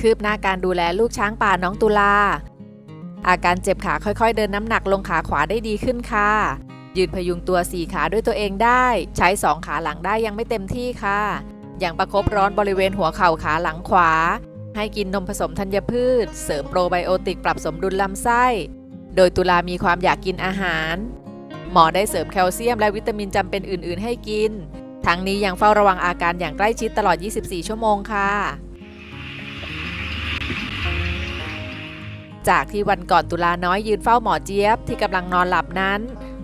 คืบหน้าการดูแลลูกช้างป่าน้องตุลา อาการเจ็บขาค่อยๆ เดินน้ำหนักลงขาขวาได้ดีขึ้นค่ะ ยืนพยุงตัวสี่ขาด้วยตัวเองได้ ใช้สองขาหลังได้ยังไม่เต็มที่ค่ะ อย่างประคบร้อนบริเวณหัวเข่าขาหลังขวา ให้กินนมผสมธัญพืช เสริมโปรไบโอติกปรับสมดุลลำไส้ โดยตุลามีความอยากกินอาหาร หมอได้เสริมแคลเซียมและวิตามินจำเป็นอื่น ๆ ให้กิน ทั้งนี้ยังเฝ้าระวังอาการอย่างใกล้ชิดตลอด 24 ชั่วโมงค่ะ จากที่วันก่อนตุลาน้อยยืนเฝ้าหมอเจี๊ยบที่กำลังนอนหลับนั้น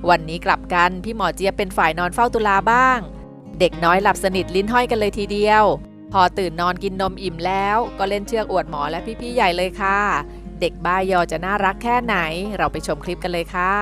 วันนี้กลับกันพี่หมอเจี๊ยบเป็นฝ่ายนอนเฝ้าตุลาบ้าง เด็กน้อยหลับสนิทลิ้นห้อยกันเลยทีเดียว พอตื่นนอนกินนมอิ่มแล้ว ก็เล่นเชือกอวดหมอและพี่ๆใหญ่เลยค่ะ เด็กบ้ายอจะน่ารักแค่ไหน เราไปชมคลิปกันเลยค่ะ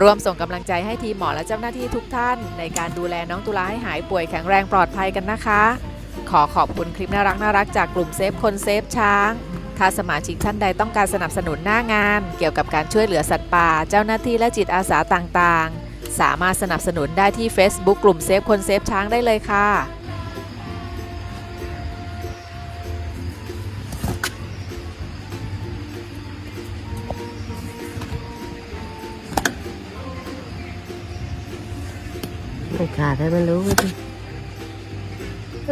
ร่วมส่งกำลังใจให้ทีมหมอและเจ้าหน้าที่ทุกท่าน ในการดูแลน้องตุลาให้หายป่วยแข็งแรงปลอดภัยกันนะคะ ขอขอบคุณคลิปน่ารักน่ารักจากกลุ่มเซฟคนเซฟช้าง ถ้าสมาชิกท่านใดต้องการสนับสนุนหน้างาน เกี่ยวกับการช่วยเหลือสัตว์ป่า เจ้าหน้าที่และจิตอาสาต่างๆ สามารถสนับสนุนได้ที่ Facebook กลุ่มเซฟคนเซฟช้างได้เลยค่ะ ขาดให้มันรู้ดิเอ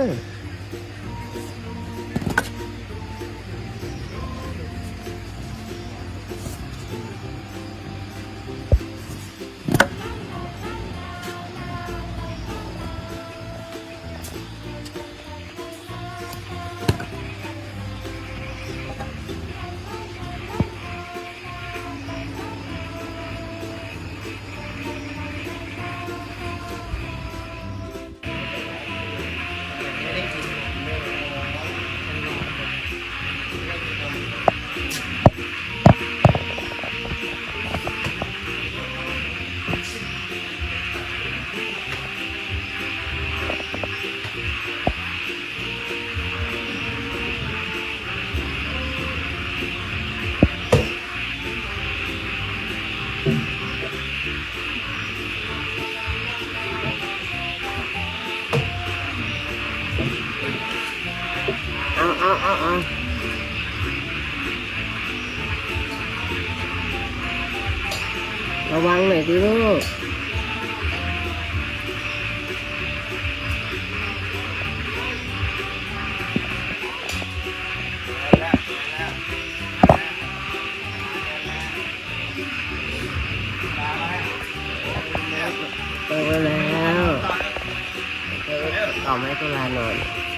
ต่อ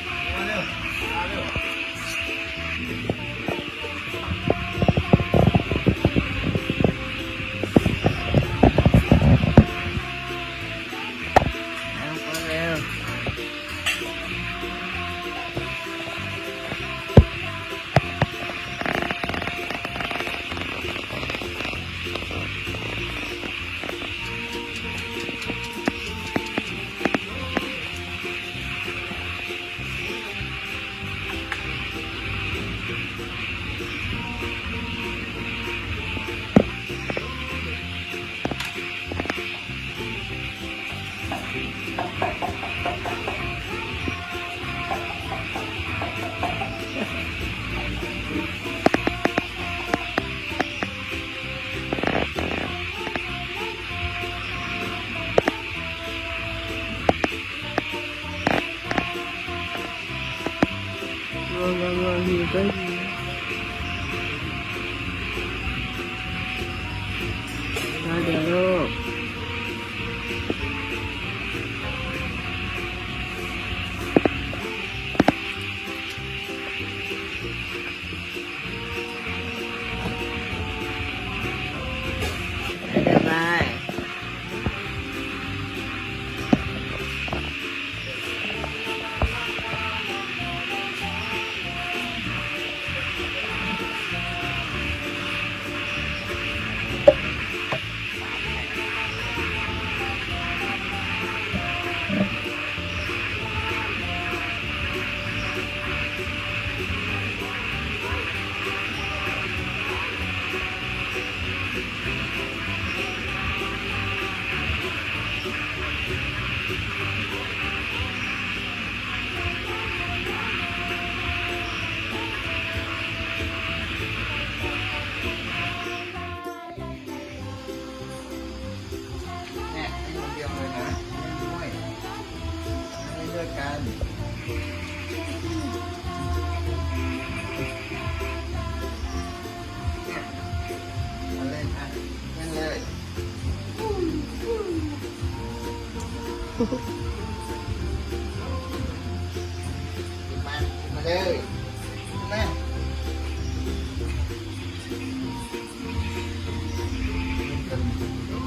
งหิ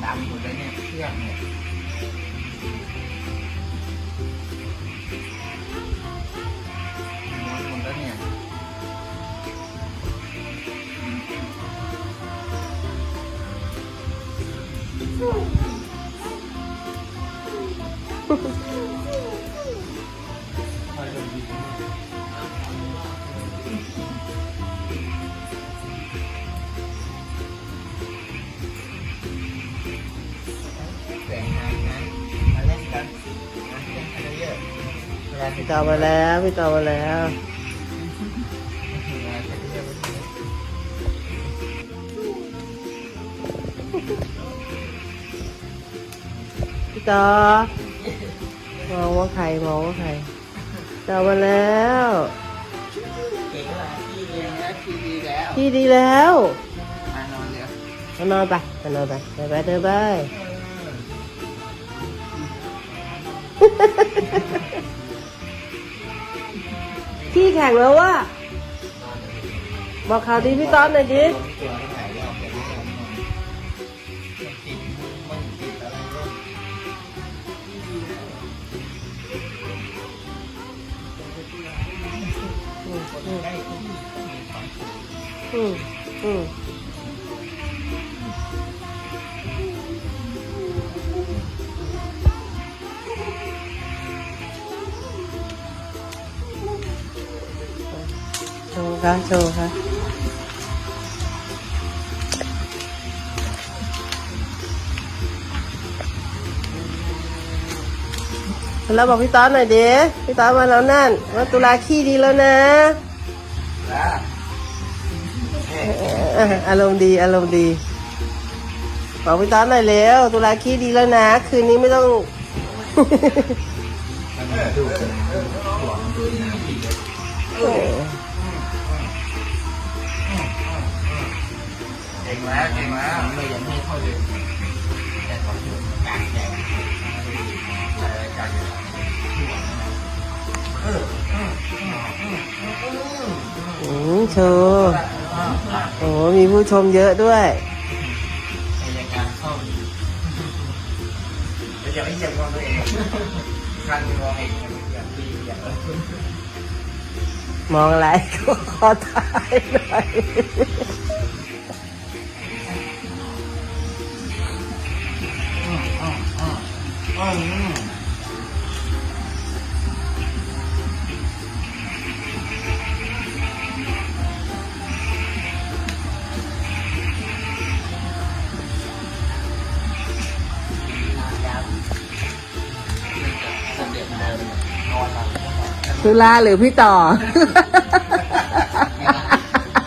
ดำหมดเล ๆเวลาพี่ต่อมาแล้วพี่ต่อมาแล้วพี่ต่อมองว่าใครมองว่าใครต่อมาแล้วเก่งแล้วที่ดีแล้วที่ดีแล้วพี่ดีแล้วมานอนเดี๋ยวมานอนไปมานอนไปไปไปเดินไป ขี้แข็งแล้วว่า บอกข่าวดีพี่ต้อนหน่อยดิตัวไม่หายรอบเดี๋ยวไม่นอนนอนติดมั วามสุขอืมอืมโชว์ค่ะโชว์ค่ะแล้วบอกพี่ต้อนหน่อยดิพี่ต้อนมาแล้วนั่นว่าตุลาขี้ดีแล้วนะแล้วเอออารมณ์ดีอารมณ์ดีบอกพี่ต้อนหน่อยเร็วตุลาขี้ดีแล้วนะ คืนนี้ไม่ต้องมันดูเป็นห่วงดูน้ำอี แล้วเก่งแล้วเลยยังไม่เข้าเลยแต่ขอถึงกลางแดดอะไรกลางแดดเออเออเออเออเอออืมโชว์โอ้มีผู้ชมเยอะด้วยอายการเข้าแต่อย่าไม่เหยียบมองตัวเองคันมองเองอย่างตีอย่างมองอะไรก็ขอถ่ายหน่อย สำเร็จแล้วนอนหลับตุลาหรือพี่ต่อ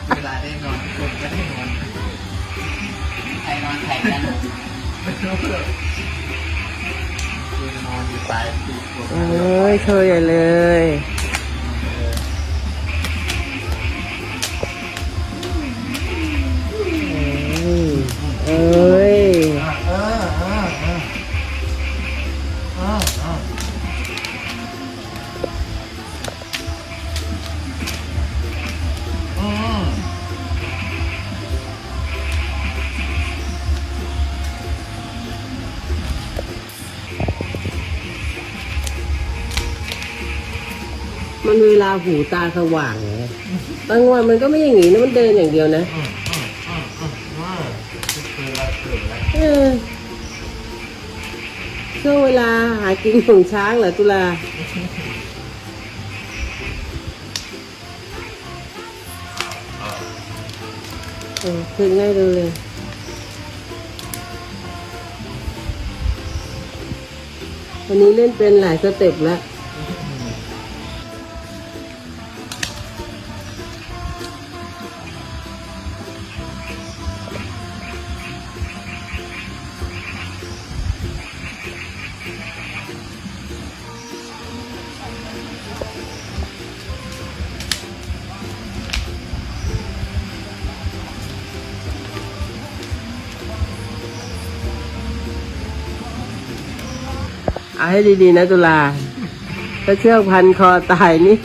เวลาได้นอนคนก็ได้นอนใครนอนใครกัน คือนอนอยู่ปลายปีกเอ้ยเชยใหญ่เลย เอ้ย มันเวลาหูตาสว่างไงบางวันมันก็ไม่อย่างงี้นะมันเดินอย่างเดียวนะเออช่วงเวลาหากินของช้างเหรอตุลาเออขึ้นง่ายดูเลยวันนี้เล่นเป็นหลายสเต็ปแล้ว เอาให้ดีๆนะตุลาถ้าเชือกพันคอตายนี่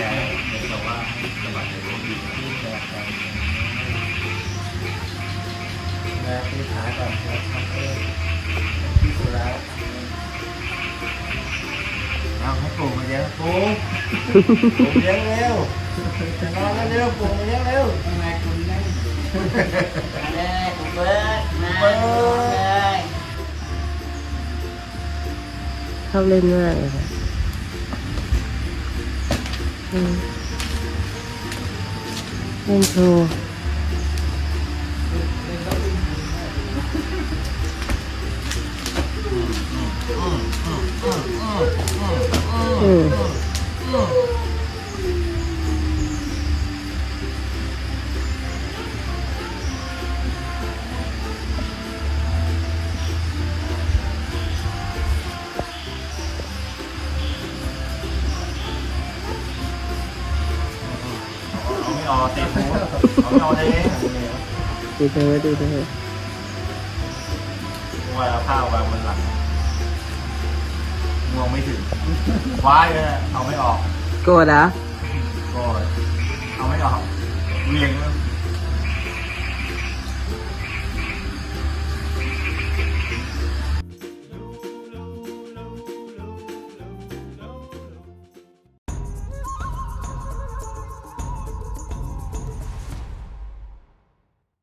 แขนเด็กบอกว่าสะบัดเลยดีที่แบบกันนะที่ขาก่อนแล้วทำเองที่สุดแล้วเอาให้ปลูกมาเยอะปูปูเลี้ยงเร็วจะนอนกันเร็วปูเลี้ยงเร็วทำไมคุณนั่งเลยปูเบิร์ดมาเลยชอบเล่นมากเลย ค่ะอืม ดูเธอดูเธอว่าเอาผ้าวางบนหลังมองไม่ถึงคว้ายเลยนะเอาไม่ออกโกรธเหรอะก็เอาไม่ออกเวียง